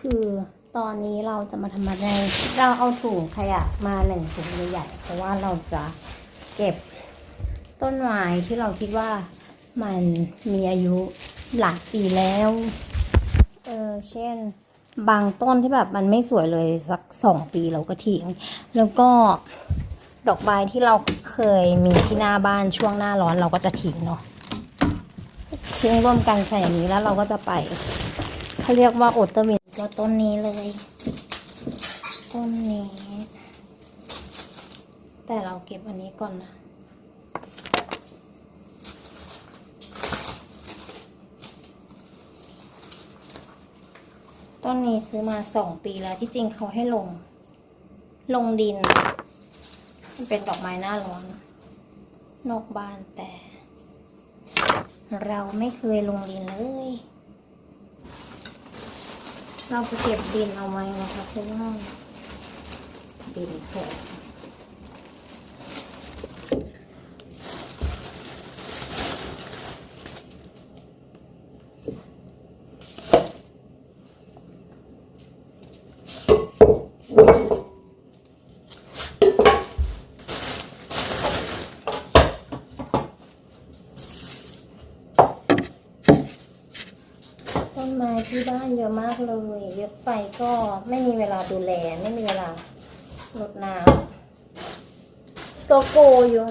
คือตอนนี้เราจะมาทำอะไร เราเอาถุงขยะมาหนึ่งถุงใหญ่ๆเพราะว่าเราจะเก็บต้นไม้ที่เราคิดว่ามันมีอายุหลายปีแล้ว เออเช่น บางต้นที่แบบมันไม่สวยเลยสักสองปีเราก็ทิ้ง แล้วก็ดอกไม้ที่เราเคยมีที่หน้าบ้านช่วงหน้าร้อนเราก็จะทิ้งเนาะทิ้งรวมกันใส่นนี้แล้วเราก็จะไปเขาเรียกว่าโอตเตอร์มิ นก็ต้นนี้เลย ต้นนี้ แต่เราเก็บอันนี้ก่อนนะต้นนี้ซื้อมาสองปีแล้วที่จริงเขาให้ลง ลงดิน มันเป็นดอกไม้หน้าร้อน นอกบ้านแต่ เราไม่เคยลงดินเลย เราจะเก็บดินเอาไว้นะคะเพราะว่าดินแข็งต้นไม้ที่บ้านเยอะมากเลย เยอะไปก็ไม่มีเวลาดูแลไม่มีเวลารดน้ำโกโกอยู่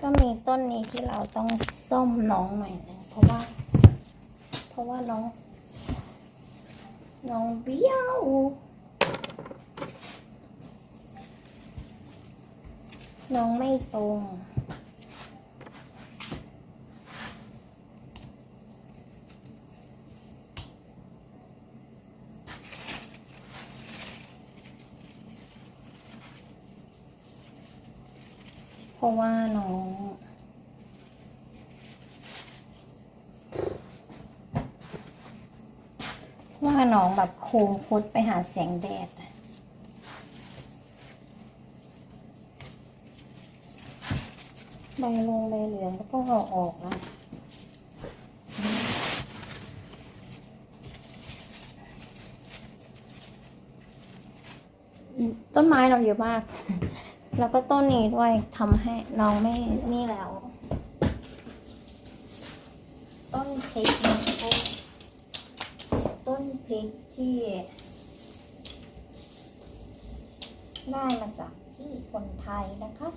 ก็มีต้นนี้ที่เราต้องซ่อมน้องหน่อยหนึงเพราะว่า เพราะว่าน้อง น้องเบี้ยวน้องไม่ตรง เพราะว่าน้องว่าน้องแบบโค้งคดไปหาแสงแดดอะใบลงใบเหลืองก็ต้องเอาออกนะต้นไม้เราเยอะมาก แล้วก็ต้นนี้ด้วยทำให้น้องไม่นี่แล้ว ต้นพริกนะคะต้นพริกที่ ได้มาจากที่คนไทยนะคะ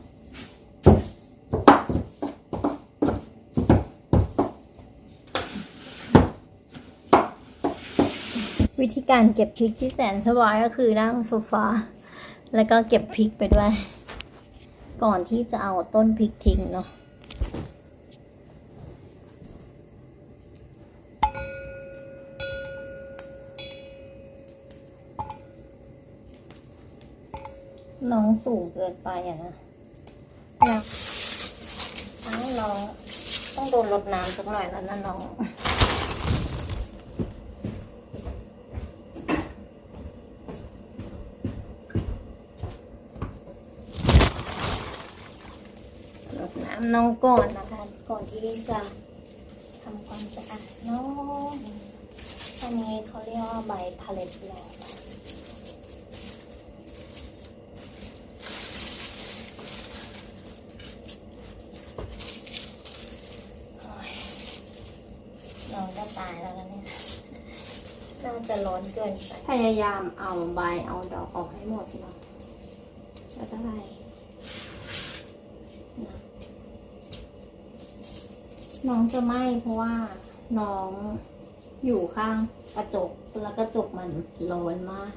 วิธีการเก็บพริกที่แสนสบายก็คือนั่งโซฟา แล้วก็เก็บพริกไปด้วย ก่อนที่จะเอาต้นพริกทิ้งเนาะน้องสูงเกินไปอะนะนะทั้งน้องต้องโดนรดน้ำสักหน่อยแล้วนะน้อง รดน้ำน้องก่อนนะคะ ก่อนที่จะทำความสะอาดน้องอันนี้เขาเรียกว่าใบพาเลตลอดอ้ยน้องจะตายแล้วนะเนี่ยน่าจะร้อนเกินไป พยายามเอาใบเอาดอกออกให้หมดเนาะจะได้ น้องจะไหม้เพราะว่าน้องอยู่ข้างกระจกแล้วกระจกมันร้อนมาก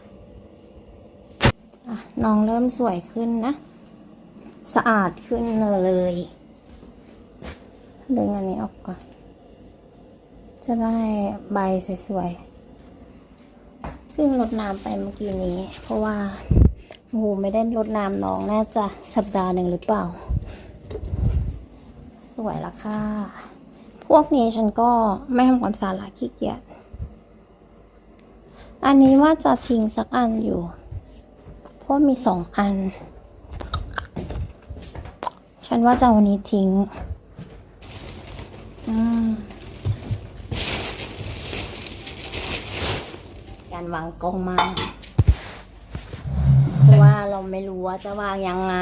อะน้องเริ่มสวยขึ้นนะ สะอาดขึ้นเลยดึงอันนี้ออกก่อน จะได้ใบสวยๆเพิ่งรดน้ำไปเมื่อกี้นี้ เพราะว่าโอ้โหไม่ได้รดน้ำน้องน่าจะสัปดาห์หนึ่งหรือเปล่า สวยละค่ะ วกนี้ฉันก็ไม่ทำความสะอาดละขี้เกียจ อันนี้ว่าจะทิ้งสักอันอยู่ เพราะมีสองอัน ฉันว่าจะวันนี้ทิ้ง การวางกองมาเพราะว่าเราไม่รู้ว่าจะวางยังไง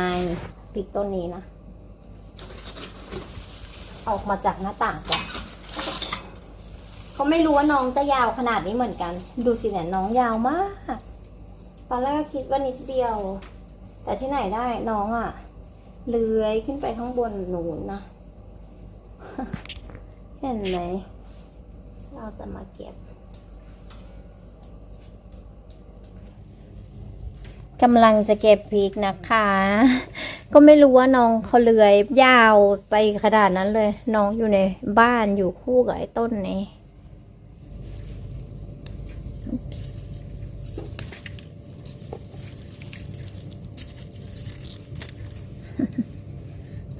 ปิกต้นนี้นะ ออกมาจากหน้าต่างก่อนก็ไม่รู้ว่าน้องจะยาวขนาดนี้เหมือนกัน ดูสิเนี่ยน้องยาวมากตอนแรกก็คิดว่านิดเดียว แต่ที่ไหนได้น้องอะ่ะเลื้อยขึ้นไปข้างบนหนูนนะเห็นไหมเราจะมาเก็บกำลังจะเก็บพริกนะคะ ก็ไม่รู้ว่าน้องเขาเลื้อยยาวไปขนาดนั้นเลย น้องอยู่ในบ้านอยู่คู่กับไอ้ต้นนี้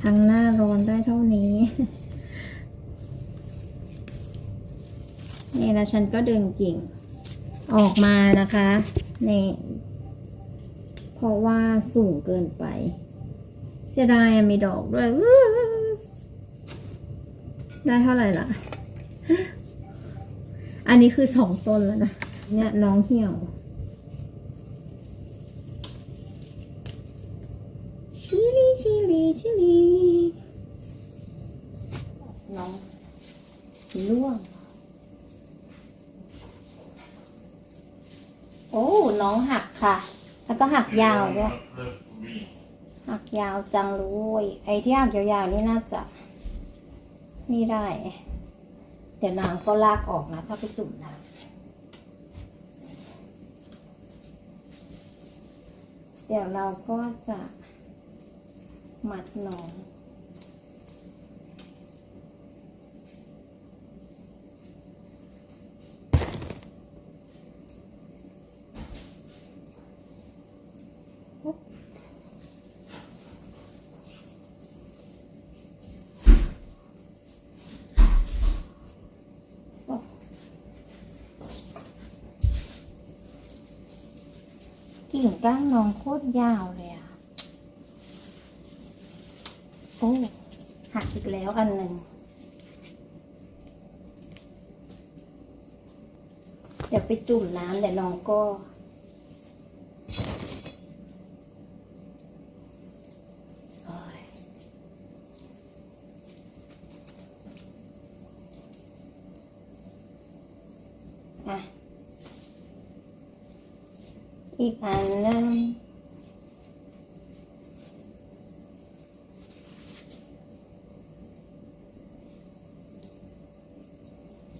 ทั้งหน้าร้อนได้เท่านี้ นี่แล้วฉันก็ดึงกิ่ง ออกมานะคะ นี่ เพราะว่าสูงเกินไป สียดายมีดอกด้วย ได้เท่าไหร่ล่ะ อันนี้คือสองต้นแล้วนะ เนี่ยน้องเหี่ยวชิลีชิลีชิลีน้องล่วง โอ้ น้องหักค่ะ แล้วก็หักยาวด้วย หักยาวจังเลยไอ้ที่หักยาวๆนี่น่าจะ นี่ได้ เดี๋ยวนางก็ลากออกนะ ถ้าไปจุ่มน้ำเดี๋ยวเราก็จะมัดน้อง กิ่งก้านน้องโคตรยาวเลยอะโอ้หักอีกแล้วอันหนึ่ง เดี๋ยวไปจุ่มน้ำเดี๋ยวน้องก็โอ้ยอะ อีกอันหนึง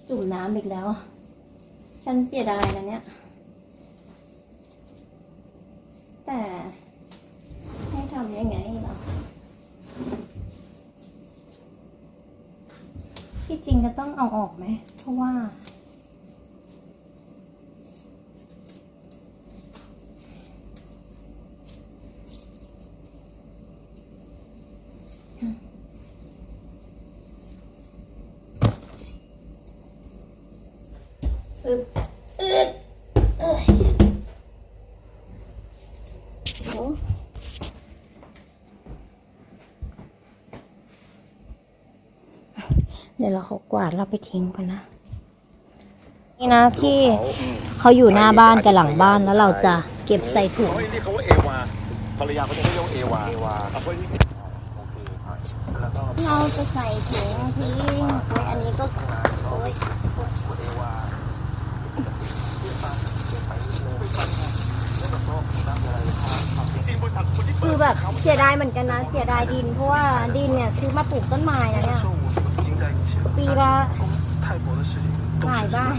จุ่มน้ำอีกแล้ว ฉันเสียดายนะเนี่ย แต่ให้ทำยังไงเนาะที่จริงก็ต้องเอาออกไหม เพราะว่า อึดอึดเอ้ยโอ้ เดี๋ยวเราเขากวาดเราไปทิ้งก่อนนะ นี่นะที่เขาอยู่หน้าบ้านกับหลังบ้านแล้วเราจะเก็บใส่ถุง เขาเรียกเขาว่าเอวาภรรยาเขาจะเรียกว่าเอวาเอวาเอาไว้ที่โอเคแล้วก็ เราจะใส่ถุงทิ้งโอ้ยอันนี้ก็โอ้ย เอวาจริงๆบริษัทคนที่ คือแบบ เสียดายเหมือนกันนะ เสียดายดิน เพราะว่าดินเนี่ยซื้อมาปลูกต้นไม้นะเนี่ยปีละหลายบ้าน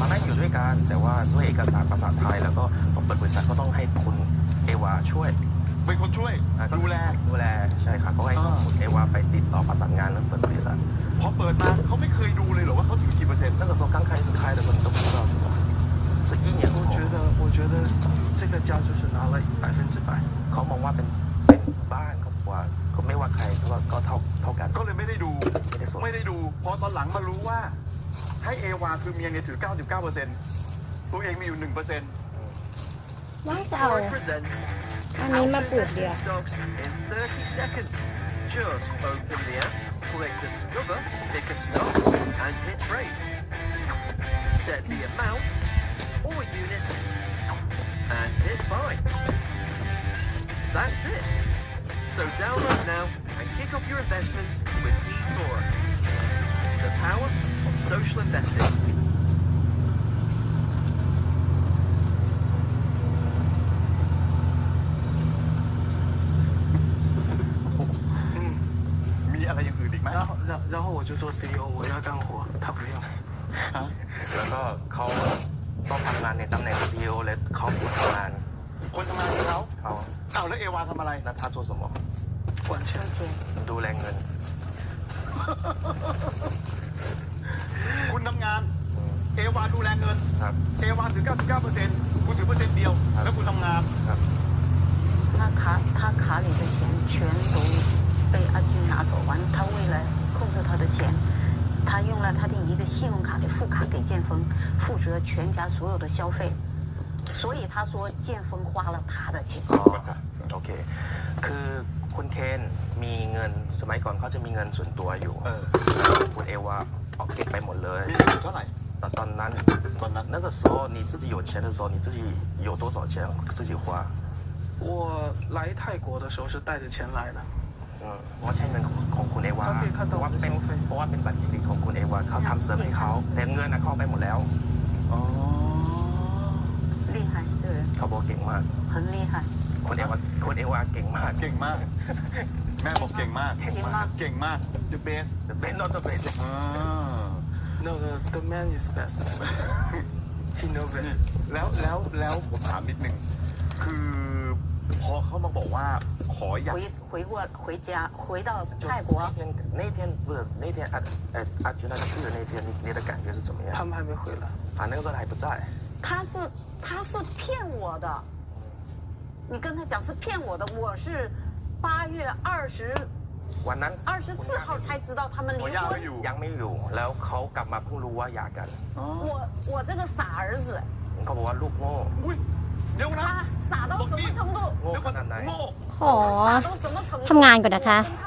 มานั่งอยู่ด้วยกันแต่ว่าด้วยเอกสารภาษาไทยแล้วก็ต้องเปิดบริษัทก็ต้องให้คุณเอวาช่วยเป็นคนช่วยดูแลดูแลใช่ค่ะก็ให้คุณเอวาไปติดต่อประสานงานเรื่องเปิดบริษัทพอเปิดมาเขาไม่เคยดูเลยเหรอว่าเขาถือกี่เปอร์เซ็นต์ตั้งแต่สองครั้งใครสุดท้ายแต่คนต้องรู้เรา 是一年后我觉得，我觉得这个家就是拿了百分之百。 เขามองว่าเป็นเป็นบ้านครอบครัวก็ไม่ว่าใครก็ก็เท่าเท่ากัน ก็เลยไม่ได้ดู ไม่ได้สน ไม่ได้ดู พอตอนหลังมารู้ว่า ให้เอวาคือเมียเนี่ยถือ 99เปอร์เซ็นต์ตัวเองมีอยู่1เปอร์เซ็นต์ น่าจะเอา Ford presents อันนี้มาปลูก Outfit เดียว Investment stocks in 30 seconds. Just open the app, click discover, pick a stock, and hit trade. Set the amount all units, and hit buy. That's it. So download now and kick off your investments with eToro, the power of social investing. 然后我就做 CEO，我要干活，他不用。啊，然后考。าต้องทำงานในตำแหน่ง CEO และเขาเป็นคนทำงาน คนทำงานคือเขา เขา อ้าวแล้วเอวาทำอะไร แล้วถ้า做什么管钱。ดูแลเงิน คุณทำงาน เอวาดูแลเงิน ครับ เอวาถือ 99เปอร์เซ็นต์คุณถือเปอร์เซ็นต์เดียว แล้วคุณทำงาน ครับ 他卡他卡里的钱全都被阿军拿走完，他为了控制他的钱， 他用了他的一个信用卡的副卡给建峰，负责全家所有的消费，所以他说建峰花了他的钱。 อ๋อโอเค คือคุณเคนมีเงินสมัยก่อนเขาจะมีเงินส่วนตัวอยู่ เออ คุณเอวาเอาเก็บไปหมดเลย มีเงินอยู่เท่าไหร่ แต่ตอนนั้น ตอนนั้น 那个时候你自己有钱的时候，你自己有多少钱自己花。我来泰国的时候是带着钱来的， อืม เพราะใช้เงินของคุณเอวา เขาเป็นค่า เพ ตัว ราะว่าเป็น 消费 เพราะว่าเป็นบัตรเครดิตของคุณเอวาเขาทำเสริมให้เขาแต่เงินนะเขาเอาไปหมดแล้ว อ๋อ 厉害，这个人 เขาบอกเก่งมาก 很厉害， คุณเอวาคุณเอวาเก่งมาก เก่งมาก แม่บอกเก่งมาก เก่งมาก เก่งมาก the best The best not the best อ่า 那个 the man is best。He know best。 แล้วแล้วแล้วผมถามนิดนึง คือพอเขามาบอกว่า ขออยาก 回回过回家回到泰国，那天那天不是那天阿呃阿军他去的那天，你你的感觉是怎么样？他们还没回来。啊，那个时候还不在。他是他是骗我的，你跟他讲是骗我的，我是八月二十 วันนั้น 二十四号才知道他们离 เขาย่าไม่ 婚。 อยู่ ยังไม่อยู่ แล้วเขากลับมาเพิ่งรู้ว่าหย่ากัน อ๋อ 我我这个傻儿子， เขาบอกว่าลูกโง่ อุ้ย เดี๋ยวนะ 他傻到什么程度？ โง่ เดี๋ยว ข ก่อน นาดไหน โง่ ขอ 傻到什么程度？ ทำงานก่อนนะคะ 我跟他